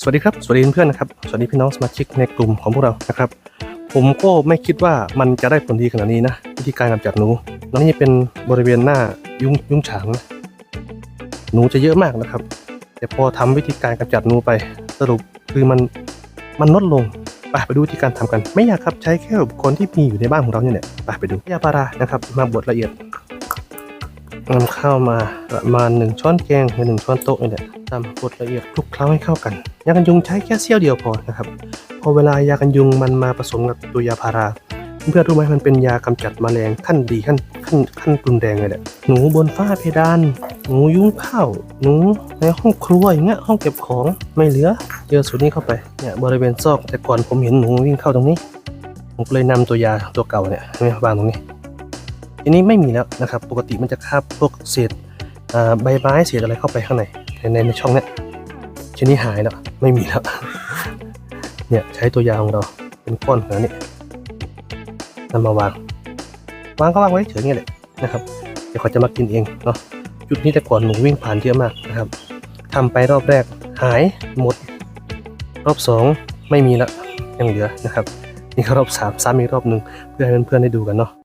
สวัสดีครับ สวัสดีเพื่อนๆนะครับ สวัสดีพี่น้องสมาชิกในกลุ่มของพวกเรานะครับ ผมก็ไม่คิดว่ามันจะได้ผลดีขนาดนี้นะ วิธีการกำจัดหนูตอนนี้เป็นบริเวณหน้ายุงยุงฉางนะหนูจะเยอะมากนะครับ แต่พอทำวิธีการกำจัดหนูไปสรุปคือมันมันลดลงไปไปดูวิธีการทำกัน ไม่ยากครับใช้แค่อุปกรณ์ที่มีอยู่ในบ้านของเราเนี่ยไปไปดูยาพารานะครับ มาบดละเอียด นำข้าวมาประมาณหนึ่งช้อนแกงหรือหนึ่งช้อนโต๊ะนี่แหละทำบดละเอียดคลุกเคล้าให้เข้ากัน ยากันยุงใช้แค่เสี้ยวเดียวพอนะครับพอเวลายากันยุงมันมาผสมกับตัวยาพาราเพื่อนรู้ไหมมันเป็นยากำจัดแมลงขั้นดีขั้นขั้นขั้นรุนแรงเลยแหละหนูบนฝ้าเพดาน หนูยุ้งข้าวหนูในห้องครัวอย่างเงี้ยห้องเก็บของไม่เหลือเจอสูตรนี้เข้าไปเนี่ยบริเวณซอกแต่ก่อนผมเห็นหนูวิ่งเข้าตรงนี้ผมเลยนำตัวยาตัวเก่าเนี่ยมาวางตรงนี้ ทีนี้ไม่มีแล้วนะครับ ปกติมันจะคาบพวกเศษใบไม้เศษอะไรเข้าไปข้างในในในในช่องเนี้ยทีนี้หายแล้วไม่มีแล้ว เนี่ยใช้ตัวยาของเราเป็นก้อนขนานี้นำมาวาง วางก็วางไว้เฉยๆอย่างเงี้ยแหละนะครับ เดี๋ยวเขาจะมากินเองเนาะจุดนี้แต่ก่อนหนูวิ่งผ่านเยอะมากนะครับทำไปรอบแรกหายหมด รอบสองไม่มีละยังเหลือนะครับ นี่ก็รอบสามซ้ำอีกรอบหนึ่งเพื่อให้เพื่อนๆได้ดูกันเนาะ